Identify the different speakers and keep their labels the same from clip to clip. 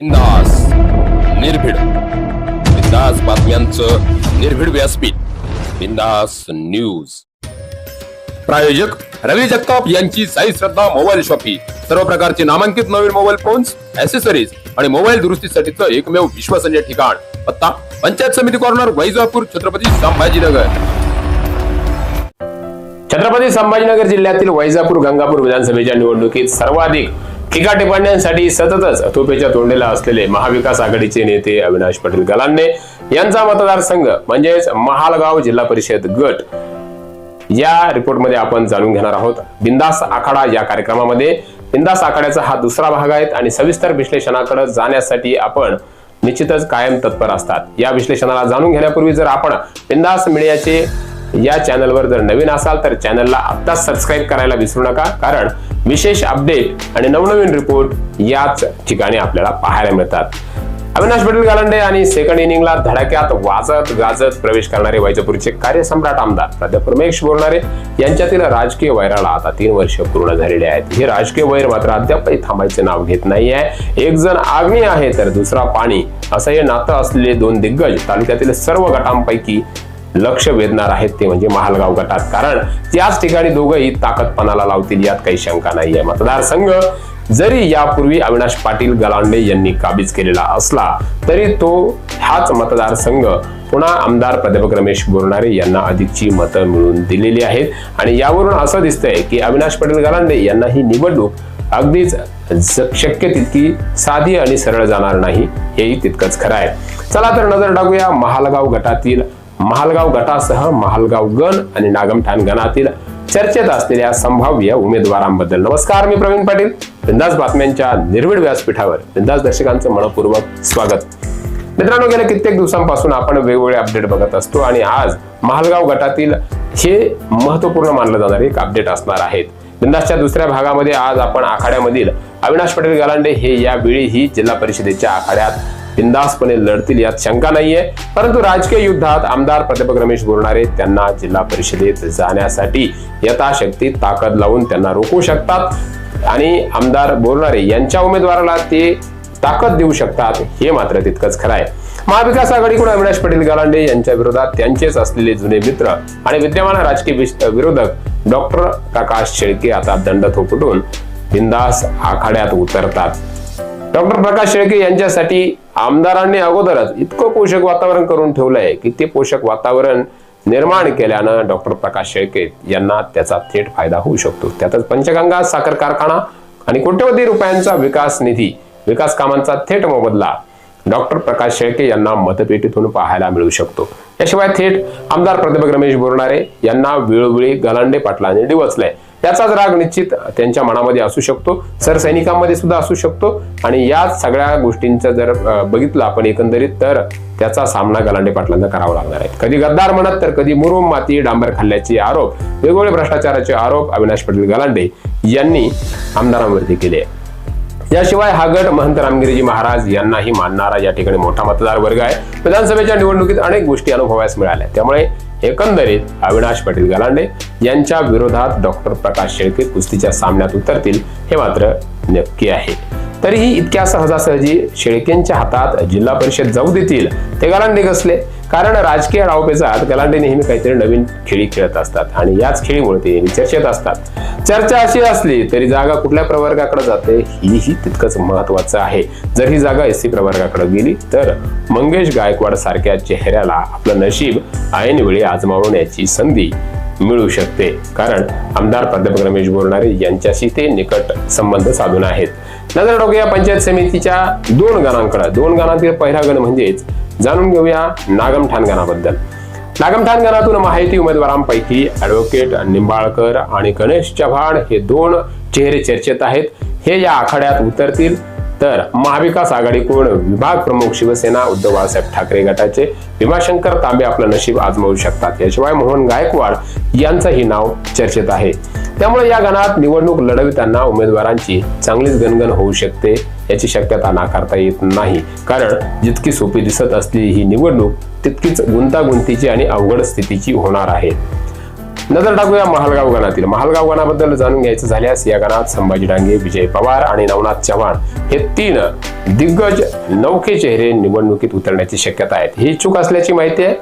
Speaker 1: बिंदास निर्भीड. बिंदास बातम्यांचं निर्भीड व्यासपीठ. बिंदास न्यूज. प्रायोजक रवी जगताप यांची साई श्रद्धा मोबाईल शॉपी. सर्व प्रकारचे नामांकित नवीन मोबाईल फोन्स ऍसेसरीज आणि मोबाईल दुरुस्तीसाठीचं एकमेव विश्वसनीय ठिकाण. पत्ता पंचायत समिती कॉर्नर वैजापूर छत्रपती संभाजीनगर.
Speaker 2: छत्रपती संभाजीनगर जिल्ह्यातील वैजापूर गंगापूर विधानसभेच्या निवडणुकीत सर्वाधिक ठिकाठिपाण्यांसाठी सततच तोपेच्या तोंडेला असलेले महाविकास आघाडीचे नेते अविनाश पाटील गलांडे यांचा मतदारसंघ म्हणजेच महालगाव जिल्हा परिषद गट या रिपोर्टमध्ये आपण जाणून घेणार आहोत. बिंदास आखाडा या कार्यक्रमामध्ये. बिंदास आखाड्याचा हा दुसरा भाग आहे आणि सविस्तर विश्लेषणाकडे जाण्यासाठी आपण निश्चितच कायम तत्पर असतात. या विश्लेषणाला जाणून घेण्यापूर्वी जर आपण बिंदास मीडियाचे या चॅनलवर जर नवीन असाल तर चॅनलला आत्ताच सबस्क्राईब करायला विसरू नका कारण विशेष अपडेट आणि नवनवीन रिपोर्ट याच ठिकाणी आपल्याला पाहायला मिळतात. अविनाश पटेल गालंडे आणि सेकंड इनिंगला धडाक्यात वाजत गाजत प्रवेश करणारे वैजपूरचे कार्यसम्राट आमदार प्राध्यापक रमेश बोरणारे यांच्यातील राजकीय वैराला आता तीन वर्ष पूर्ण झालेले आहेत. हे राजकीय वैर मात्र अद्यापही थांबायचे नाव घेत नाही आहे. एक जण आग्नी आहे तर दुसरा पाणी असं हे नातं असलेले दोन दिग्गज तालुक्यातील सर्व गटांपैकी लक्ष वेधणार आहेत ते म्हणजे महालगाव गटात. कारण त्याच ठिकाणी दोघंही ताकदपणाला लावतील यात काही शंका नाहीये. मतदारसंघ जरी यापूर्वी अविनाश पाटील गलांडे यांनी काबीज केलेला असला तरी तो हाच मतदारसंघ. पुन्हा आमदार प्राध्यापक रमेश बोरणारे यांना अधिकची मतं मिळवून दिलेली आहेत. आणि यावरून असं दिसतंय की अविनाश पाटील गलांडे यांना ही निवडणूक अगदीच शक्य तितकी साधी आणि सरळ जाणार नाही हेही तितकंच खरं आहे. चला तर नजर टाकूया महालगाव गटातील महालगाव गटासह महालगाव गण आणि नागमठाण गणातील चर्चेत असलेल्या संभाव्य उमेदवारांबद्दल नमस्कार मी प्रवीण पाटील. बिंदास बातम्यांच्या निर्भीड व्यासपीठावर बिंदास दर्शकांचं मनपूर्वक स्वागत. मित्रांनो गेल्या कित्येक दिवसांपासून आपण वेगवेगळे अपडेट बघत असतो आणि आज महालगाव गटातील हे महत्त्वपूर्ण मानलं जाणारे एक अपडेट असणार आहेत बिंदासच्या दुसऱ्या भागामध्ये आज आपण आखाड्यामधील अविनाश पटेल गालांडे हे यावेळीही जिल्हा परिषदेच्या आखाड्यात बिंदासपणे लढतील यात शंका नाहीये. परंतु राजकीय युद्धात आमदार प्राध्यापक रमेश बोरणारे त्यांना जिल्हा परिषदेत जाण्यासाठी यथाशक्ती ताकद लावून त्यांना रोखू शकतात. आणि आमदार बोरणारे यांच्या उमेदवाराला ते ताकद देऊ शकतात हे मात्र तितकंच खरं आहे. महाविकास आघाडीकडून अविनाश पटेल गालांडे यांच्या विरोधात त्यांचेच असलेले जुने मित्र आणि विद्यमान राजकीय विरोधक डॉक्टर प्रकाश शेळके आता दंड थोपटून बिंदास आखाड्यात उतरतात. डॉक्टर प्रकाश शेळके यांच्यासाठी आमदारांनी अगोदरच इतकं पोषक वातावरण करून ठेवलंय की ते पोषक वातावरण निर्माण केल्यानं डॉक्टर प्रकाश शेळके यांना त्याचा थेट फायदा होऊ शकतो. त्यातच पंचगंगा साखर कारखाना आणि कोट्यवधी रुपयांचा विकास निधी विकास कामांचा थेट मोबदला डॉक्टर प्रकाश शेळके यांना मतपेटीतून पाहायला मिळू शकतो. याशिवाय थेट आमदार प्राध्यापक रमेश बोरणारे यांना वेळोवेळी गलांडे पाटलांनी डिवचलंय. त्याचाच राग निश्चित त्यांच्या मनामध्ये असू शकतो सरसैनिकांमध्ये सुद्धा असू शकतो. आणि या सगळ्या गोष्टींचा जर बघितलं आपण एकंदरीत तर त्याचा सामना गलांडे पाटलांना करावा लागणार आहे. कधी गद्दार म्हणत तर कधी मुरुम माती डांबर खाल्ल्याचे आरोप वेगवेगळे भ्रष्टाचाराचे आरोप अविनाश पाटील गलांडे यांनी आमदारांवरती केले आहे याशिवाय हा गट महंत रामगिरीजी महाराज यांनाही मानणारा या ठिकाणी मोठा मतदार वर्ग आहे. विधानसभेच्या निवडणुकीत अनेक गोष्टी अनुभवायस मिळाल्या. त्यामुळे एकंदरीत अविनाश पाटील गलांडे यांच्या विरोधात डॉक्टर प्रकाश शेळके कुस्तीच्या सामन्यात उतरतील हे मात्र नक्की आहे. तरीही इतक्या सहजासहजी शेळकेंच्या हातात जिल्हा परिषद जाऊ देतील ते गलांडे कसले कारण राजकीय डावपेचात गलांडे नेहमी काहीतरी नवीन खेळी खेळत असतात आणि याच खेळीमुळे ते नेहमी चर्चेत असतात. चर्चा अशी असली तरी जागा कुठल्या प्रवर्गाकडे जाते हीही तितकंच महत्वाचं आहे. जर ही जागा एस सी प्रवर्गाकडे गेली तर मंगेश गायकवाड सारख्या चेहऱ्याला आपलं नशीब ऐनवेळी आजमावण्याची संधी मिळू शकते. कारण आमदार प्राध्यापक रमेश बोरणारे यांच्याशी ते निकट संबंध साधून आहेत. नजर टाकूया पंचायत समितीच्या दोन गणांकडे दोन गणातील पहिला गण म्हणजेच जाणून घेऊया नागमठाण गणाबद्दल नागमठाण गणातून माहिती उमेदवारांपैकी ऍडव्होकेट निंबाळकर आणि गणेश चव्हाण हे दोन चेहरे चर्चेत आहेत. हे या आखाड्यात उतरतील. तर महाविकास आघाडीकडून विभाग प्रमुख शिवसेना उद्धव बाळासाहेब ठाकरे गटाचे भीमाशंकर तांबे आपलं नशीब आजमावू शकतात. याशिवाय मोहन गायकवाड यांचंही नाव चर्चेत आहे. त्यामुळे या गणात निवडणूक लढविताना उमेदवारांची चांगलीच गणगण होऊ शकते याची शक्यता नाकारता येत नाही. कारण जितकी सोपी दिसत असलेली ही निवडणूक तितकीच गुंतागुंतीची आणि अवघड स्थितीची होणार आहे. नजर टाकूया महालगाव गणातील महालगाव गणाबद्दल जाणून घ्यायचं झाल्यास या गणात संभाजी डांगे विजय पवार आणि नवनाथ चव्हाण हे तीन दिग्गज नौके चेहरे निवडणुकीत उतरण्याची शक्यता आहे ही चूक असल्याची माहिती आहे.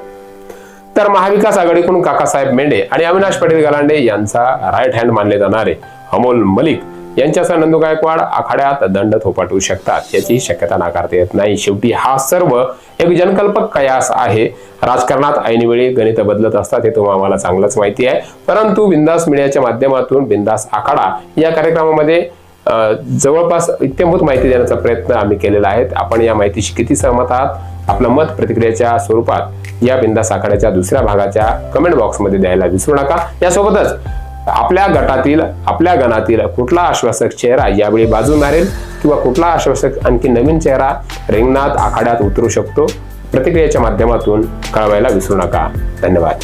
Speaker 2: तर महाविकास आघाडीकडून काकासाहेब मेंढे आणि अविनाश पटेल गलांडे यांचा राईट हँड मानले जाणारे अमोल मलिक यांच्यासह नंदू गायकवाड आखाड्यात दंड थोपाटवू शकतात याची शक्यता नाकारता येत नाही. शेवटी हा सर्व एक जनकल्पक कयास आहे. राजकारणात ऐनवेळी गणित बदलत असतात हे तुम्हाला आम्हाला चांगलंच माहिती आहे. परंतु बिंदास मीडियाच्या माध्यमातून बिंदास आखाडा या कार्यक्रमामध्ये जवळपास इत्यंभूत माहिती देण्याचा प्रयत्न आम्ही केलेला आहे. आपण या माहितीशी किती सहमत आहात? आपलं मत प्रतिक्रियेच्या स्वरूपात या बिंदास आखाड्याच्या दुसऱ्या भागाच्या कमेंट बॉक्समध्ये द्यायला विसरू नका. यासोबतच आपल्या गटातील आपल्या गणातील कुठला आश्वासक चेहरा यावेळी बाजू मारेल किंवा कुठला आश्वासक आणखी नवीन चेहरा रिंगणात आखाड्यात उतरू शकतो? प्रतिक्रियेच्या माध्यमातून कळवायला विसरू नका. धन्यवाद.